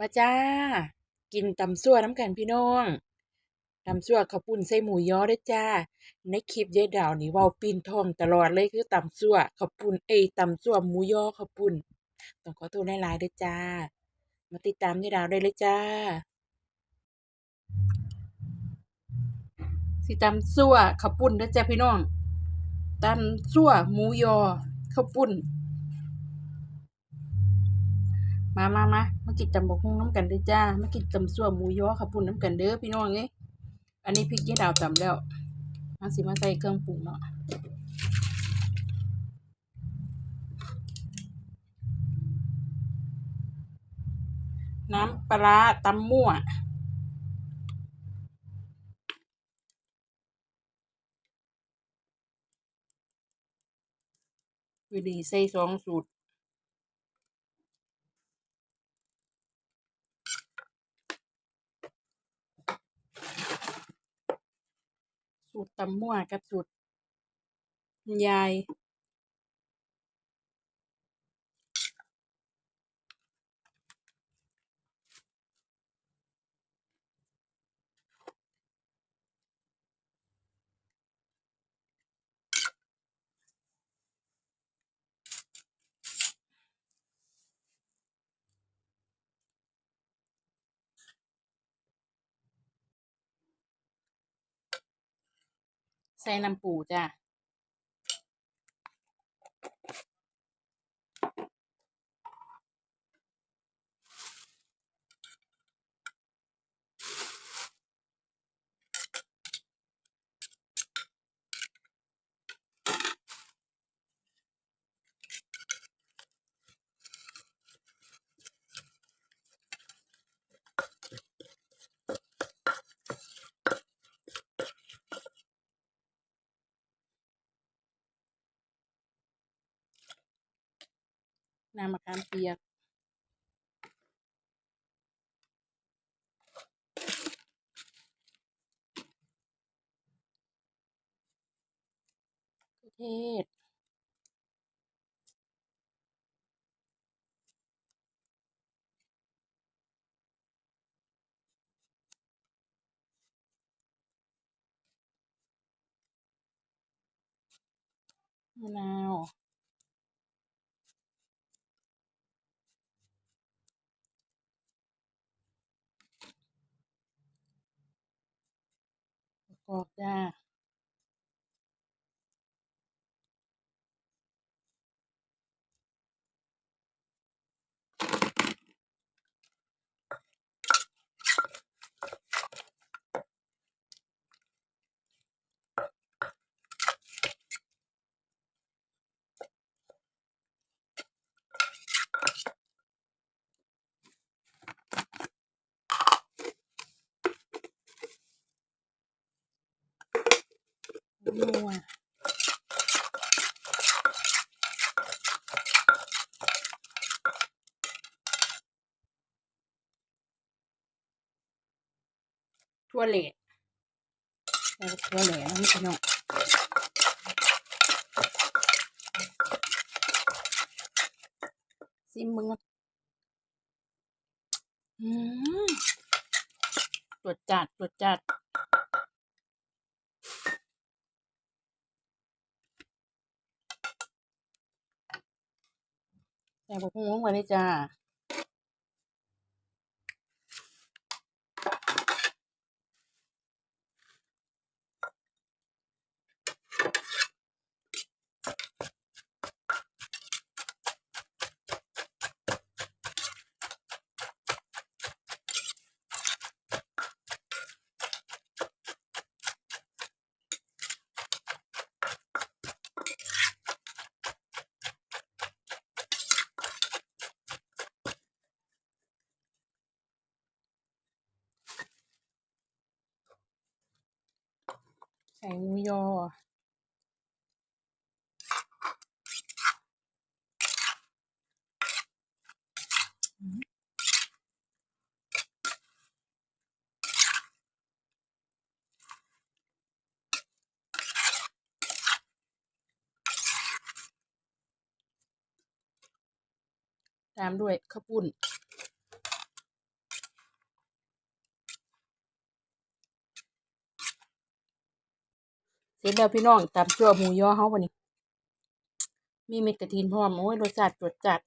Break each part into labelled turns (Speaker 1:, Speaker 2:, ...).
Speaker 1: มาจ้า กินตำซั่วน้ำกันพี่น้องตำซั่วข้าวปุ้นใส่หมูยอเด้จ้า ในคลิปยายดาวนี่ว้าปีนทองตลอดเลยคือตำซั่วข้าวปุ้นเอ้ตำซั่วหมูยอข้าวปุ้นต้องขอโทษหลายๆด้จ้า มาติดตามยายดาวได้เลยจ้า สิตำซั่วข้าวปุ้นเด้จ้าพี่น้องตำซั่วหมูยอข้าวปุ้น มามามามากินตำบกหุ่งน้ำกันเด้อจ้ามากินตำซั่วหมูยอข้าวปุ้นน้ำกันเด้อพี่น้องเอ้ยอันนี้พริกยายดาวตำแล้วมาสิมาใส่เครื่องปรุงเนาะน้ำปลาตำมั่ววิดีใส่สองสูตร สูตรตำมั่วกับสูตรคุณยาย ใส่น้ำปูจ้ะ น้ำมะขามเปียก เทศมะนาว กอกจ้า นัวทั่วเหละแล้วก็ทั่วเหละนะพี่น้องซิมมึงออืมตรวจจัดตรวจจัด แต่บกฮุ้งลงไปเลยจ้า ตามด้วยข้าวปุ้น เสร็จแล้วพี่น้องตามชั่วหมูย่อเฮาวันนี้ มีเม็ดกระถินพร้อมโอ้ยรสชาติจดจัด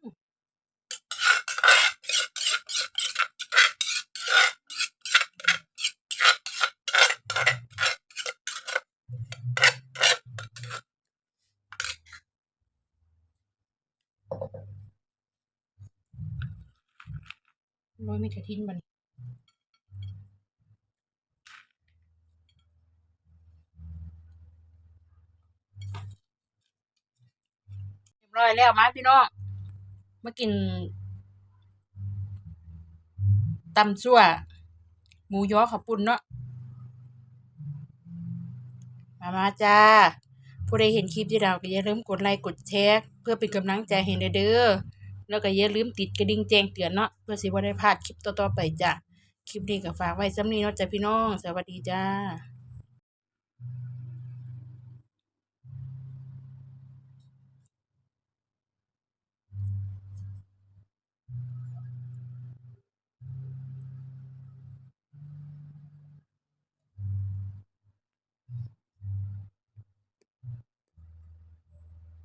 Speaker 1: อืมโรยเม็ดกระถินบันเรียบร้อยแล้วมาพี่น้อง มากินตำซั่ว หมูย้อข้าวปุ้นเนาะมามาจ้า ผู้ใดเห็นคลิปที่เราก็อย่าลืมกดไลค์กดแชร์เพื่อเป็นกำลังใจให้เด้อแล้วก็อย่าลืมติดกระดิ่งแจ้งเตือนเนาะเพื่อสิบ่ได้พลาดคลิปต่อๆไปจ้ะคลิปนี้ก็ฝากไว้สำนี้เนาะจ้ะพี่น้อง สวัสดีจ้า